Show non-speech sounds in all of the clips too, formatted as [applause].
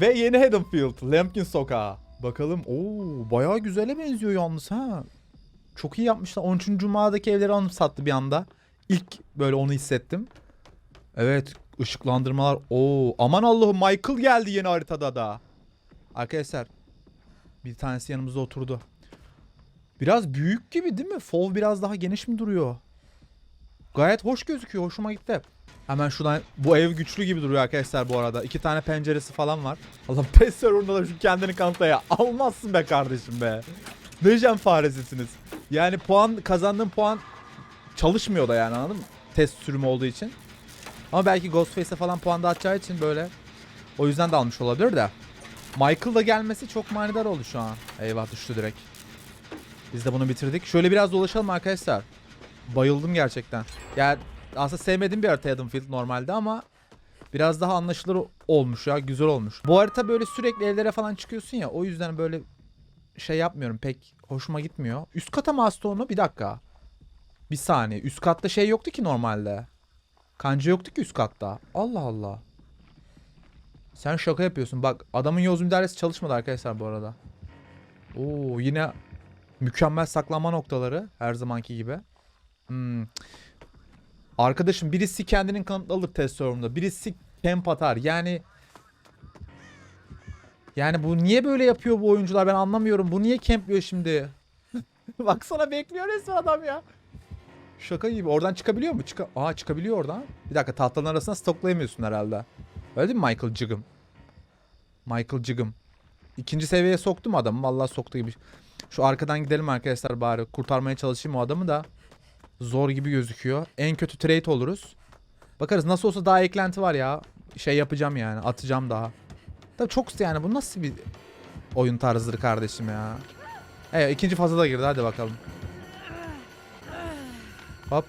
Ve yeni Haddonfield, Lampkin Sokağı. Bakalım. Oo, bayağı güzele benziyor yalnız ha. Çok iyi yapmışlar. 13. Cuma'daki evleri anımsattı bir anda. İlk böyle onu hissettim. Evet, ışıklandırmalar. Oo, aman Allah'ım Michael geldi yeni haritada da. Arkadaşlar, bir tanesi yanımızda oturdu. Biraz büyük gibi değil mi? Fov biraz daha geniş mi duruyor? Gayet hoş gözüküyor. Hoşuma gitti. Hemen şuradan bu ev güçlü gibi duruyor arkadaşlar bu arada. İki tane penceresi falan var. Allah [laughs] PES serverında da şu kendini kanıtlaya. Almazsın be kardeşim be. Ne jam faresisiniz. Yani puan kazandığın puan çalışmıyor da yani anladın mı? Test sürümü olduğu için. Ama belki Ghostface'e falan puan dağıtacağı için böyle. O yüzden de almış olabilir de. Michael da gelmesi çok manidar oldu şu an. Eyvah düştü direkt. Biz de bunu bitirdik. Şöyle biraz dolaşalım arkadaşlar. Bayıldım gerçekten. Yani aslında sevmediğim bir harita Haddonfield normalde ama biraz daha anlaşılır olmuş ya. Güzel olmuş. Bu harita böyle sürekli evlere falan çıkıyorsun ya. O yüzden böyle şey yapmıyorum. Pek hoşuma gitmiyor. Üst kata mı astı onu? Bir dakika. Bir saniye. Üst katta şey yoktu ki normalde. Kanca yoktu ki üst katta. Allah Allah. Sen şaka yapıyorsun. Bak adamın yoz müdahalesi çalışmadı arkadaşlar bu arada. Oo yine mükemmel saklanma noktaları her zamanki gibi. Hmm. Arkadaşım birisi kendinin kanıtlı alır test sorumunda. Birisi camp atar. Yani yani bu niye böyle yapıyor bu oyuncular ben anlamıyorum. Bu niye campliyor şimdi? [laughs] Baksana bekliyor resmen adam ya. Şaka gibi. Oradan çıkabiliyor mu? Çıka Aa çıkabiliyor oradan. Bir dakika tahtanın arasına stoklayamıyorsun herhalde. Öyle değil mi Michael Cıgım? Michael Cıgım. İkinci seviyeye soktum adamı. Vallahi soktu gibi. Şu arkadan gidelim arkadaşlar bari. Kurtarmaya çalışayım o adamı da. Zor gibi gözüküyor. En kötü trade oluruz. Bakarız nasıl olsa daha eklenti var ya. Şey yapacağım yani. Atacağım daha. Tabii çok yani bu nasıl bir oyun tarzıdır kardeşim ya. Evet ikinci fazla da girdi hadi bakalım. Hop.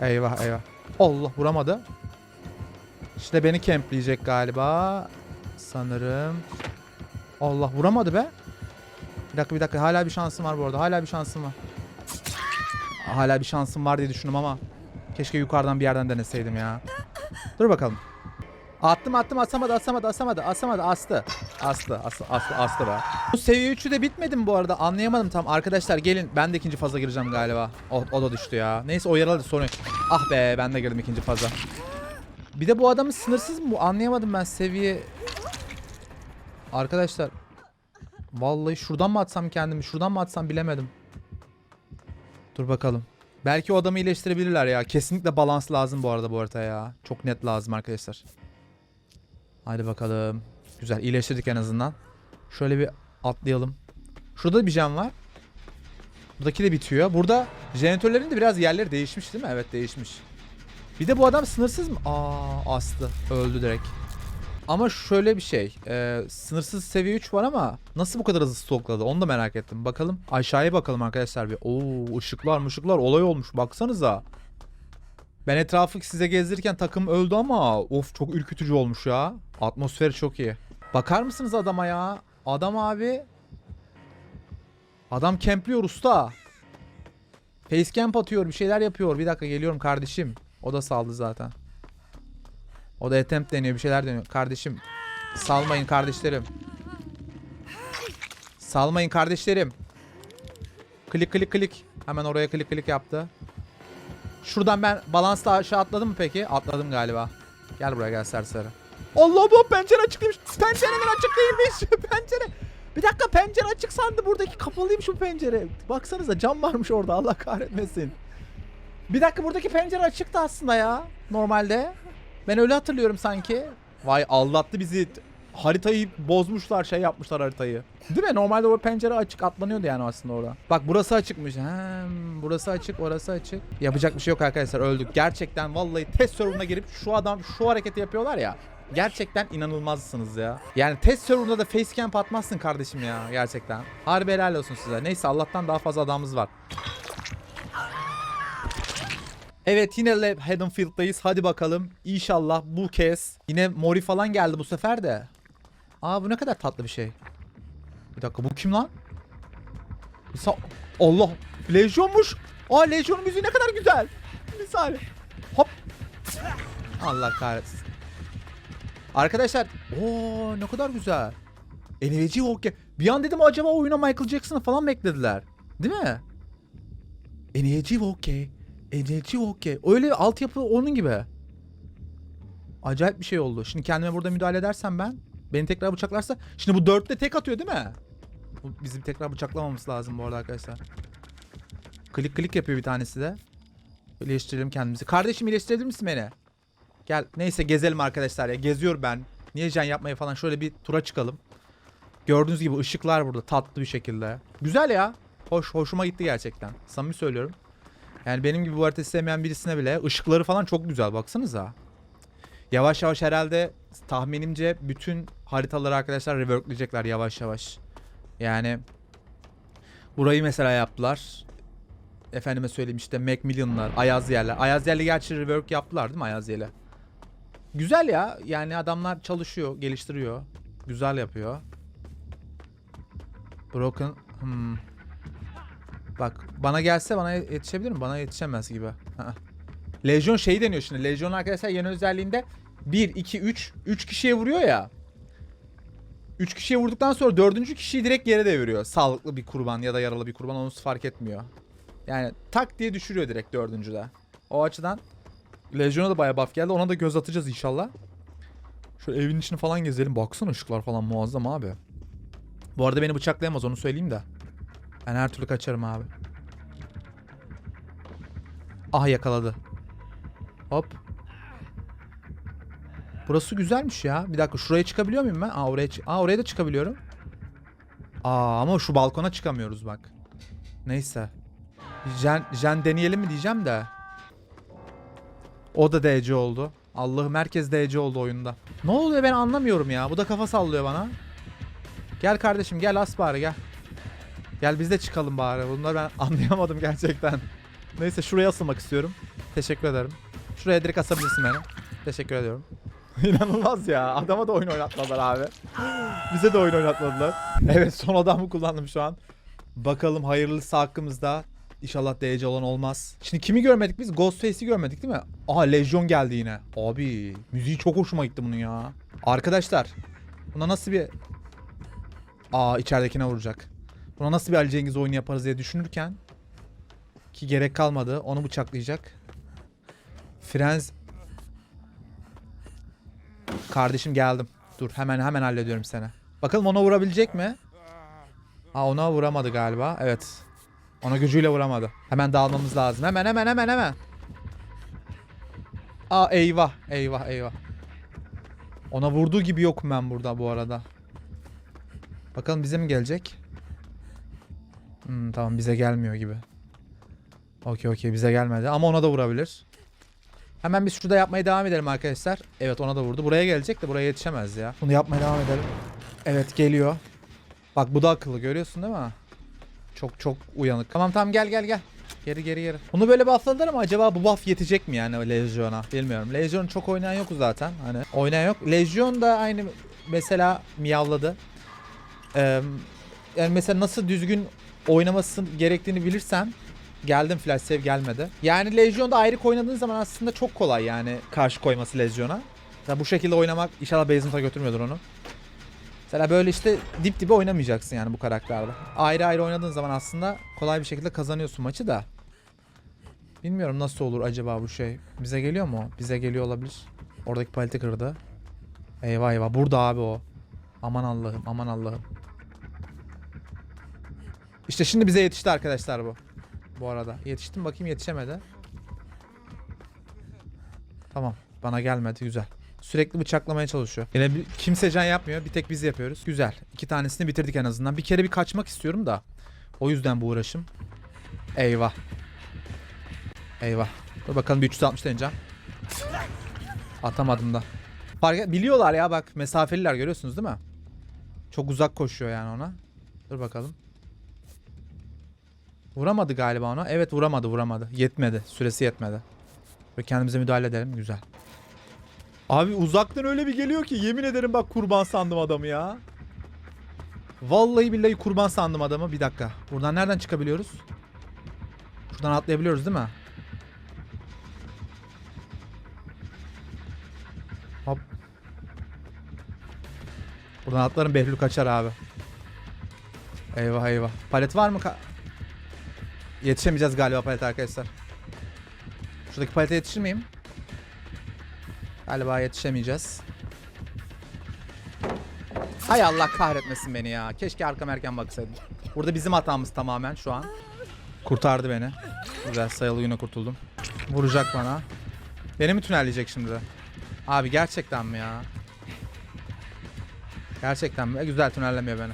Eyvah eyvah. Allah vuramadı. İşte beni kempleyecek galiba. Sanırım. Allah vuramadı be. Bir dakika bir dakika hala bir şansım var bu arada. Hala bir şansım var. Hala bir şansım var diye düşündüm ama keşke yukarıdan bir yerden deneseydim ya. Dur bakalım. Attım attım asamadı asamadı asamadı asamadı astı. Astı astı astı astı be. Bu seviye 3'ü de bitmedi mi bu arada anlayamadım tam. Arkadaşlar gelin ben de ikinci faza gireceğim galiba. O, o da düştü ya. Neyse o yaralı sorun. yok. Ah be ben de girdim ikinci faza. Bir de bu adamın sınırsız mı bu anlayamadım ben seviye. Arkadaşlar. Vallahi şuradan mı atsam kendimi şuradan mı atsam bilemedim. Dur bakalım. Belki o adamı iyileştirebilirler ya. Kesinlikle balans lazım bu arada bu haritaya ya. Çok net lazım arkadaşlar. Haydi bakalım. Güzel iyileştirdik en azından. Şöyle bir atlayalım. Şurada bir cam var. Buradaki de bitiyor. Burada jeneratörlerin de biraz yerleri değişmiş değil mi? Evet değişmiş. Bir de bu adam sınırsız mı? Aa astı. Öldü direkt. Ama şöyle bir şey. e, sınırsız seviye 3 var ama nasıl bu kadar hızlı stokladı? Onu da merak ettim. Bakalım. Aşağıya bakalım arkadaşlar bir. Oo ışıklar mışıklar olay olmuş. Baksanıza. Ben etrafı size gezdirirken takım öldü ama of çok ürkütücü olmuş ya. Atmosferi çok iyi. Bakar mısınız adama ya? Adam abi. Adam kempliyor usta. Facecamp atıyor bir şeyler yapıyor. Bir dakika geliyorum kardeşim. O da saldı zaten. O da attempt deniyor bir şeyler deniyor. Kardeşim salmayın kardeşlerim. Salmayın kardeşlerim. Klik klik klik. Hemen oraya klik klik yaptı. Şuradan ben balansla aşağı atladım mı peki? Atladım galiba. Gel buraya gel serseri. Allah bu pencere açıklıymış. Pencereler açık değilmiş. [laughs] pencere. Bir dakika pencere açık sandı buradaki kapalıymış bu pencere. Baksanıza cam varmış orada Allah kahretmesin. Bir dakika buradaki pencere açıktı aslında ya. Normalde. Ben öyle hatırlıyorum sanki. Vay aldattı bizi. Haritayı bozmuşlar şey yapmışlar haritayı. Değil mi? Normalde o pencere açık atlanıyordu yani aslında orada. Bak burası açıkmış. Hem burası açık orası açık. Yapacak bir şey yok arkadaşlar öldük. Gerçekten vallahi test serverına girip şu adam şu hareketi yapıyorlar ya. Gerçekten inanılmazsınız ya. Yani test serverında da facecamp atmazsın kardeşim ya gerçekten. Harbi helal olsun size. Neyse Allah'tan daha fazla adamımız var. Evet yine Le- Haddonfield'dayız. Hadi bakalım. İnşallah bu kez yine Mori falan geldi bu sefer de. Aa bu ne kadar tatlı bir şey. Bir dakika bu kim lan? Sa- Allah. Lejyonmuş. Aa Lejyon'un müziği ne kadar güzel. Bir. Hop. Allah kahretsin. Arkadaşlar o ne kadar güzel. Eleveci hockey. Bir an dedim acaba oyuna Michael Jackson'ı falan mı eklediler? Değil mi? Enerji hockey. Enerji hockey. Öyle altyapı onun gibi. Acayip bir şey oldu. Şimdi kendime burada müdahale edersem ben beni tekrar bıçaklarsa şimdi bu dörtte tek atıyor değil mi? Bu bizim tekrar bıçaklamamız lazım bu arada arkadaşlar. Klik klik yapıyor bir tanesi de. İyileştirelim kendimizi. Kardeşim iyileştirebilir misin beni? Gel. Neyse gezelim arkadaşlar ya. Geziyor ben. Niye can yapmaya falan şöyle bir tura çıkalım. Gördüğünüz gibi ışıklar burada tatlı bir şekilde. Güzel ya. Hoş, hoşuma gitti gerçekten. Samimi söylüyorum. Yani benim gibi bu haritayı sevmeyen birisine bile ışıkları falan çok güzel baksanıza. Yavaş yavaş herhalde tahminimce bütün haritaları arkadaşlar reworkleyecekler yavaş yavaş. Yani burayı mesela yaptılar. Efendime söyleyeyim işte Macmillan'lar, Ayaz yerler. Ayaz yerli gerçi rework yaptılar değil mi Ayaz yerli? Güzel ya. Yani adamlar çalışıyor, geliştiriyor. Güzel yapıyor. Broken hmm. Bak bana gelse bana yetişebilir mi? Bana yetişemez gibi. Ha. Legion şey deniyor şimdi. Legion arkadaşlar yeni özelliğinde 1, 2, 3. 3 kişiye vuruyor ya. 3 kişiye vurduktan sonra dördüncü kişiyi direkt yere deviriyor. Sağlıklı bir kurban ya da yaralı bir kurban onu fark etmiyor. Yani tak diye düşürüyor direkt dördüncüde. O açıdan Legion'a da bayağı buff geldi. Ona da göz atacağız inşallah. Şöyle evin içini falan gezelim. Baksana ışıklar falan muazzam abi. Bu arada beni bıçaklayamaz onu söyleyeyim de. Ben her türlü kaçarım abi. Ah yakaladı. Hop. Burası güzelmiş ya. Bir dakika şuraya çıkabiliyor muyum ben? Aa oraya, Aa, oraya da çıkabiliyorum. Aa ama şu balkona çıkamıyoruz bak. Neyse. Jen, Jen deneyelim mi diyeceğim de. O da DC oldu. Allah'ım herkes DC oldu oyunda. Ne oluyor ben anlamıyorum ya. Bu da kafa sallıyor bana. Gel kardeşim gel as bari gel. Gel biz de çıkalım bari. Bunları ben [laughs] anlayamadım gerçekten. Neyse şuraya asılmak istiyorum. Teşekkür ederim. Şuraya direkt asabilirsin beni. Teşekkür ediyorum. [laughs] İnanılmaz ya. Adama da oyun oynatmadılar abi. [gasps] Bize de oyun oynatmadılar. Evet son adamı kullandım şu an. Bakalım hayırlısı hakkımızda. İnşallah DC olan olmaz. Şimdi kimi görmedik biz? Ghostface'i görmedik değil mi? Aha Legion geldi yine. Abi müziği çok hoşuma gitti bunun ya. Arkadaşlar buna nasıl bir... Aa içeridekine vuracak. Buna nasıl bir Ali Cengiz oyunu yaparız diye düşünürken ki gerek kalmadı. Onu bıçaklayacak. Frenz Kardeşim geldim. Dur hemen hemen hallediyorum seni. Bakalım ona vurabilecek mi? Aa ona vuramadı galiba. Evet. Ona gücüyle vuramadı. Hemen dağılmamız lazım. Hemen hemen hemen hemen. Aa eyvah. Eyvah eyvah. Ona vurduğu gibi yokum ben burada bu arada. Bakalım bize mi gelecek? Hmm, tamam bize gelmiyor gibi. Okey okey bize gelmedi ama ona da vurabilir. Hemen biz şurada yapmaya devam edelim arkadaşlar. Evet ona da vurdu. Buraya gelecek de buraya yetişemez ya. Bunu yapmaya devam edelim. Evet geliyor. Bak bu da akıllı görüyorsun değil mi? Çok çok uyanık. Tamam tamam gel gel gel. Geri geri geri. Bunu böyle buffladılar ama acaba bu buff yetecek mi yani Legion'a? Bilmiyorum. Legion çok oynayan yok zaten. Hani oynayan yok. Legion da aynı mesela miyavladı. Ee, yani mesela nasıl düzgün oynaması gerektiğini bilirsen Geldim flash save gelmedi. Yani Legion'da ayrık oynadığın zaman aslında çok kolay yani karşı koyması Legion'a. Ya bu şekilde oynamak inşallah Basement'a götürmüyordur onu. Mesela böyle işte dip dibe oynamayacaksın yani bu karakterde. Ayrı ayrı oynadığın zaman aslında kolay bir şekilde kazanıyorsun maçı da. Bilmiyorum nasıl olur acaba bu şey. Bize geliyor mu? Bize geliyor olabilir. Oradaki paleti kırdı. Eyvah eyvah. Burada abi o. Aman Allah'ım aman Allah'ım. İşte şimdi bize yetişti arkadaşlar bu. Bu arada. Yetiştim bakayım yetişemedi. Tamam. Bana gelmedi. Güzel. Sürekli bıçaklamaya çalışıyor. Yine bir, kimse can yapmıyor. Bir tek biz yapıyoruz. Güzel. İki tanesini bitirdik en azından. Bir kere bir kaçmak istiyorum da. O yüzden bu uğraşım. Eyvah. Eyvah. Dur bakalım bir 360 deneyeceğim. Atamadım da. Fark biliyorlar ya bak mesafeliler görüyorsunuz değil mi? Çok uzak koşuyor yani ona. Dur bakalım. Vuramadı galiba ona. Evet vuramadı vuramadı. Yetmedi. Süresi yetmedi. Ve kendimize müdahale edelim. Güzel. Abi uzaktan öyle bir geliyor ki yemin ederim bak kurban sandım adamı ya. Vallahi billahi kurban sandım adamı. Bir dakika. Buradan nereden çıkabiliyoruz? Şuradan atlayabiliyoruz değil mi? Hop. Buradan atlarım Behlül kaçar abi. Eyvah eyvah. Palet var mı? Ka- Yetişemeyeceğiz galiba palet arkadaşlar. Şuradaki palete yetişir miyim? Galiba yetişemeyeceğiz. Hay Allah kahretmesin beni ya. Keşke arkam erken baksaydım. Burada bizim hatamız tamamen şu an. Kurtardı beni. Güzel sayılı güne kurtuldum. Vuracak bana. Beni mi tünelleyecek şimdi? Abi gerçekten mi ya? Gerçekten mi? Güzel tünellemiyor beni.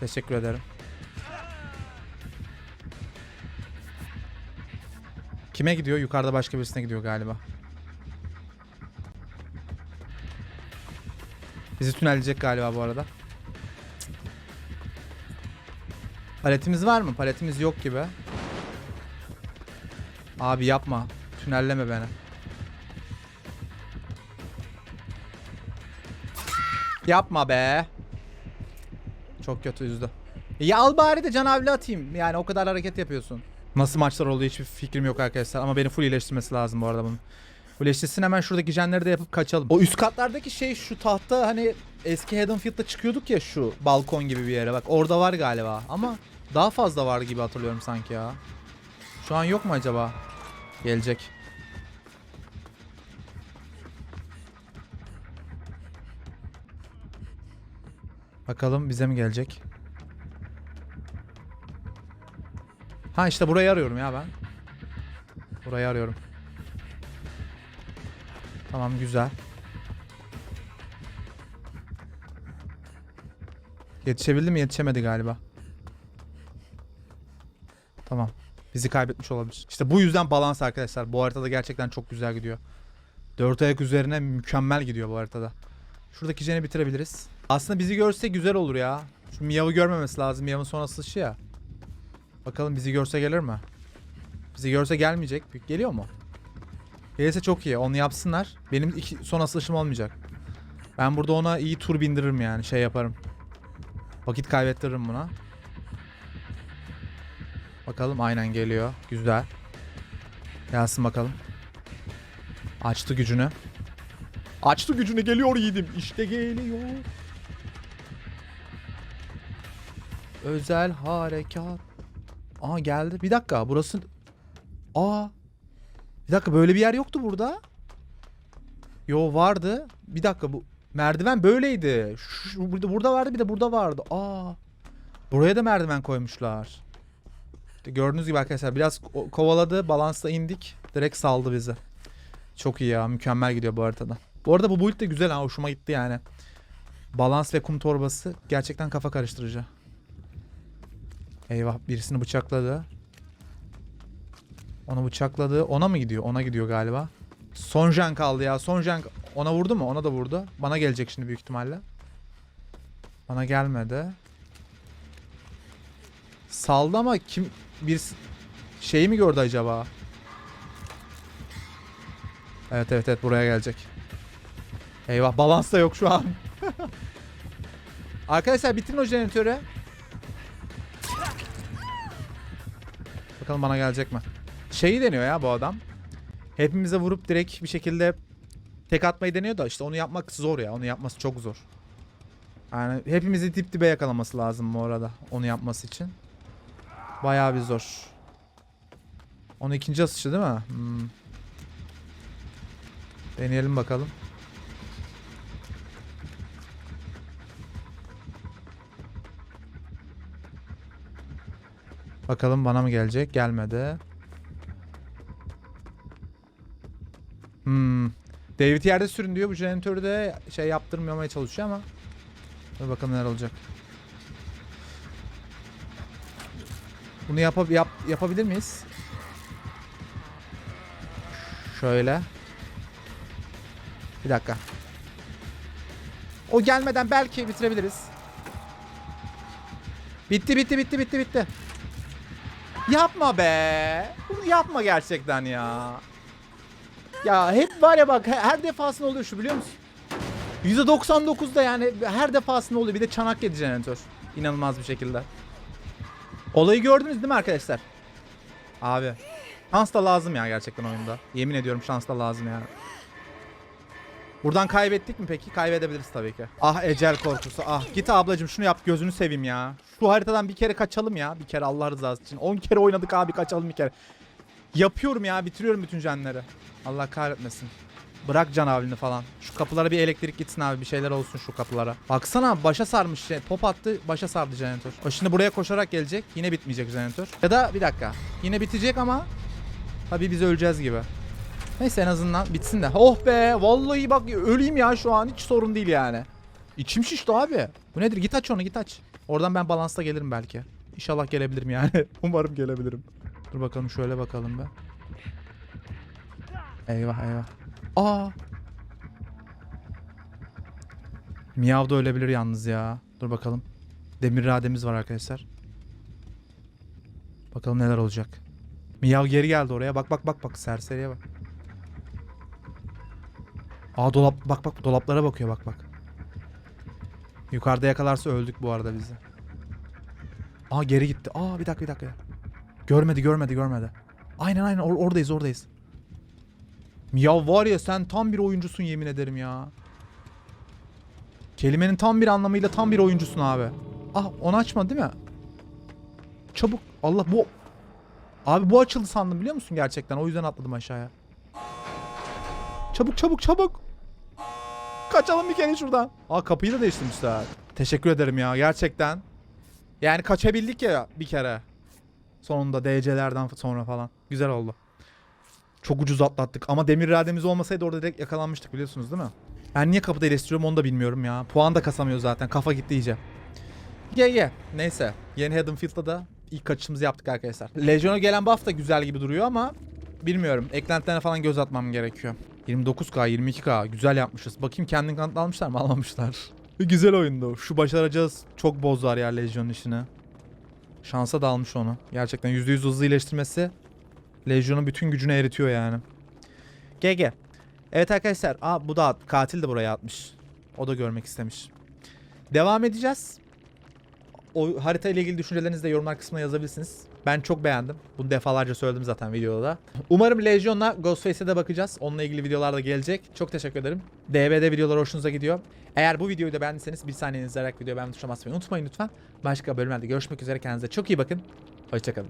Teşekkür ederim. Kime gidiyor? Yukarıda başka birisine gidiyor galiba. Bizi tünelleyecek galiba bu arada. Paletimiz var mı? Paletimiz yok gibi. Abi yapma. Tünelleme beni. Yapma be. Çok kötü üzdü. Ya al bari de canavli atayım. Yani o kadar hareket yapıyorsun. Nasıl maçlar olduğu hiçbir fikrim yok arkadaşlar. Ama beni full iyileştirmesi lazım bu arada bunun. İyileştirsin hemen şuradaki jenleri de yapıp kaçalım. O üst katlardaki şey şu tahta hani eski Haddonfield'da çıkıyorduk ya şu balkon gibi bir yere. Bak orada var galiba. Ama daha fazla var gibi hatırlıyorum sanki ya. Şu an yok mu acaba? Gelecek. Bakalım bize mi gelecek? Ha işte burayı arıyorum ya ben. Burayı arıyorum. Tamam güzel. Yetişebildi mi? Yetişemedi galiba. Tamam. Bizi kaybetmiş olabilir. İşte bu yüzden balans arkadaşlar. Bu haritada gerçekten çok güzel gidiyor. Dört ayak üzerine mükemmel gidiyor bu haritada. Şuradaki jeni bitirebiliriz. Aslında bizi görse güzel olur ya. Şu Miyav'ı görmemesi lazım. Miyav'ın son asılışı ya. Bakalım bizi görse gelir mi? Bizi görse gelmeyecek. Geliyor mu? Gelirse çok iyi. Onu yapsınlar. Benim iki, son asılışım olmayacak. Ben burada ona iyi tur bindiririm yani. Şey yaparım. Vakit kaybettiririm buna. Bakalım aynen geliyor. Güzel. Gelsin bakalım. Açtı gücünü. Açtı gücünü geliyor yiğidim. İşte geliyor. Özel harekat. Aa geldi. Bir dakika burası... Aa. Bir dakika böyle bir yer yoktu burada. Yo vardı. Bir dakika bu merdiven böyleydi. Şu, burada burada vardı bir de burada vardı. Aa. Buraya da merdiven koymuşlar. İşte gördüğünüz gibi arkadaşlar biraz ko- kovaladı, balansla indik. Direkt saldı bizi. Çok iyi ya, mükemmel gidiyor bu haritada. Bu arada bu build de güzel ha, hoşuma gitti yani. Balans ve kum torbası gerçekten kafa karıştırıcı. Eyvah birisini bıçakladı. Onu bıçakladı. Ona mı gidiyor? Ona gidiyor galiba. Son jen kaldı ya. Son jen ona vurdu mu? Ona da vurdu. Bana gelecek şimdi büyük ihtimalle. Bana gelmedi. Saldı ama kim bir şeyi mi gördü acaba? Evet evet evet buraya gelecek. Eyvah balans da yok şu an. [laughs] Arkadaşlar bitirin o jeneratörü. Bakalım bana gelecek mi? Şeyi deniyor ya bu adam. Hepimize vurup direkt bir şekilde tek atmayı deniyor da işte onu yapmak zor ya. Onu yapması çok zor. Yani hepimizi dip dibe yakalaması lazım bu arada onu yapması için. Bayağı bir zor. Onun ikinci asışı değil mi? Hmm. Deneyelim bakalım. Bakalım bana mı gelecek? Gelmedi. Hmm. David yerde sürün diyor. Bu jeneratörü de şey yaptırmamaya çalışıyor ama. Dur bakalım neler olacak. Bunu yap yap yapabilir miyiz? Şöyle. Bir dakika. O gelmeden belki bitirebiliriz. Bitti bitti bitti bitti bitti. Yapma be. Bunu yapma gerçekten ya. Ya hep var ya bak he- her defasında oluyor şu biliyor musun? %99'da yani her defasında oluyor. Bir de çanak yedi jeneratör. İnanılmaz bir şekilde. Olayı gördünüz değil mi arkadaşlar? Abi. Şans da lazım ya gerçekten oyunda. Yemin ediyorum şans da lazım ya. Buradan kaybettik mi peki? Kaybedebiliriz tabii ki. Ah ecel korkusu. Ah git ablacım şunu yap gözünü seveyim ya. Şu haritadan bir kere kaçalım ya. Bir kere Allah rızası için. 10 kere oynadık abi kaçalım bir kere. Yapıyorum ya bitiriyorum bütün canları. Allah kahretmesin. Bırak can avlini falan. Şu kapılara bir elektrik gitsin abi bir şeyler olsun şu kapılara. Baksana başa sarmış şey. Pop attı başa sardı jeneratör. O şimdi buraya koşarak gelecek. Yine bitmeyecek jeneratör. Ya da bir dakika. Yine bitecek ama tabii biz öleceğiz gibi. Neyse en azından bitsin de. Oh be vallahi bak öleyim ya şu an hiç sorun değil yani. İçim şişti abi. Bu nedir? Git aç onu git aç. Oradan ben balansta gelirim belki. İnşallah gelebilirim yani. [laughs] Umarım gelebilirim. Dur bakalım şöyle bakalım be. Eyvah eyvah. Aa. Miyav da ölebilir yalnız ya. Dur bakalım. Demir rademiz var arkadaşlar. Bakalım neler olacak. Miyav geri geldi oraya. Bak bak bak bak serseriye bak. Aa dolap bak bak dolaplara bakıyor bak bak. Yukarıda yakalarsa öldük bu arada bizi. Aa geri gitti. Aa bir dakika bir dakika. Görmedi görmedi görmedi. Aynen aynen or- oradayız oradayız. Ya var ya sen tam bir oyuncusun yemin ederim ya. Kelimenin tam bir anlamıyla tam bir oyuncusun abi. Ah onu açma değil mi? Çabuk. Allah bu. Abi bu açıldı sandım biliyor musun gerçekten? O yüzden atladım aşağıya. Çabuk çabuk çabuk. Kaçalım bir kere şuradan. Aa kapıyı da değiştirmişler. Teşekkür ederim ya gerçekten. Yani kaçabildik ya bir kere. Sonunda DC'lerden sonra falan. Güzel oldu. Çok ucuz atlattık ama demir irademiz olmasaydı orada direkt yakalanmıştık biliyorsunuz değil mi? Ben niye kapıda eleştiriyorum onu da bilmiyorum ya. Puan da kasamıyor zaten. Kafa gitti iyice. Ye ye. Neyse. Yeni Haddonfield'da da ilk kaçışımızı yaptık arkadaşlar. Legion'a gelen buff da güzel gibi duruyor ama bilmiyorum. Eklentilerine falan göz atmam gerekiyor. 29k, 22k güzel yapmışız. Bakayım kendini kanıtlı almışlar mı? Almamışlar. güzel oyundu. Şu başaracağız çok bozlar ya Legion'un işini. Şansa da almış onu. Gerçekten %100 hızlı iyileştirmesi Legion'un bütün gücünü eritiyor yani. GG. Evet arkadaşlar. Aa bu da at- katil de buraya atmış. O da görmek istemiş. Devam edeceğiz. O harita ile ilgili düşüncelerinizi de yorumlar kısmına yazabilirsiniz. Ben çok beğendim. Bunu defalarca söyledim zaten videoda da. Umarım Legion'la Ghostface'e de bakacağız. Onunla ilgili videolar da gelecek. Çok teşekkür ederim. DB'de videolar hoşunuza gidiyor. Eğer bu videoyu da beğendiyseniz bir saniyenizi ayırarak videoyu beğenmeyi tuşuna basmayı unutmayın lütfen. Başka bölümlerde görüşmek üzere. Kendinize çok iyi bakın. Hoşçakalın.